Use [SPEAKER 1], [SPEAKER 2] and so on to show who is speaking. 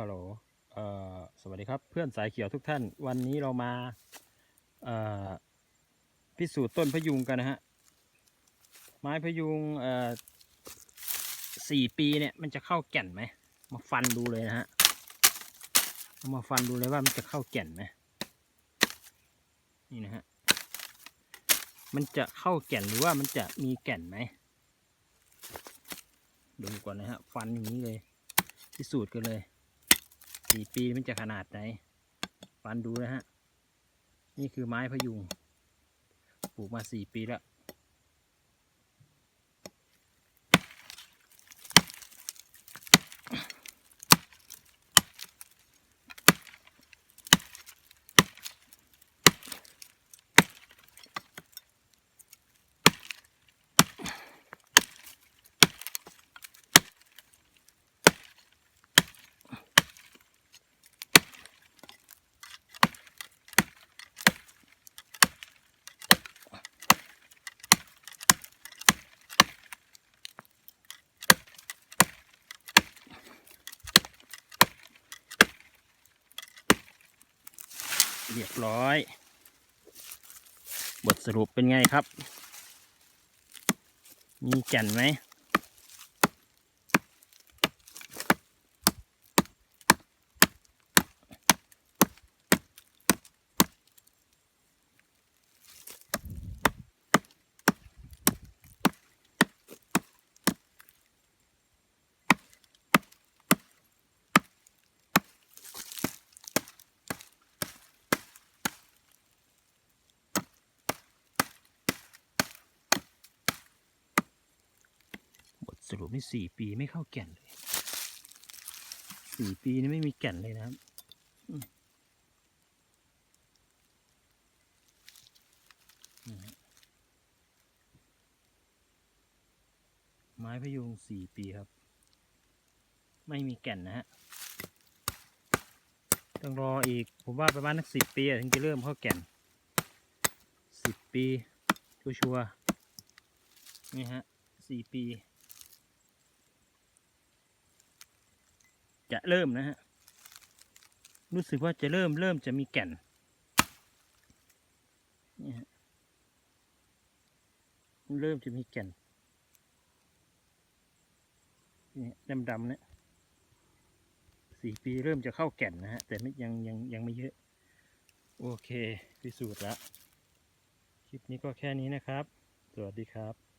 [SPEAKER 1] ฮัลโหลเอ่อสวัสดีครับเพื่อนสายเขียวทุกท่าน วันนี้เรามาพิสูจน์ต้นพยุงกันนะฮะ ไม้พยุงเอ่อสี่ปีเนี่ยมันจะเข้าแก่นไหม มาฟันดูเลยนะฮะเอามาฟันดูเลยว่ามันจะเข้าแก่นไหมนี่นะฮะ มันจะเข้าแก่นหรือว่ามันจะมีแก่นไหม ดูก่อนนะฮะ ฟันอย่างนี้เลย พิสูจน์กันเลย สี่ปีมันจะขนาดไหนฟันดูนะฮะ นี่คือไม้พะยุง ปลูกมาสี่ปีแล้ว เรียบร้อย บทสรุปเป็นไงครับ มีแก่นไหม สรุปนี่สี่ปีไม่เข้าแก่นเลยสี่ปีนี่ไม่มีแก่นเลยนะครับไม้พยุงสี่ปีครับ ไม่มีแก่นนะฮะต้องรออีก ผมว่าประมาณนักสิบปีอะถึงจะเริ่มเข้าแก่นสิบปีชัวร์ๆนี่ฮะสี่ปี จะเริ่มนะฮะ รู้สึกว่าจะเริ่มเริ่มจะมีแก่นนี่ฮะเริ่มจะมีแก่นนี่ดำดำๆเนี่ยสี่ปีเริ่มจะเข้าแก่นนะฮะ แต่ไม่ยังยังยังไม่เยอะ โอเค พิสูจน์แล้วคลิปนี้ก็แค่นี้นะครับ สวัสดีครับ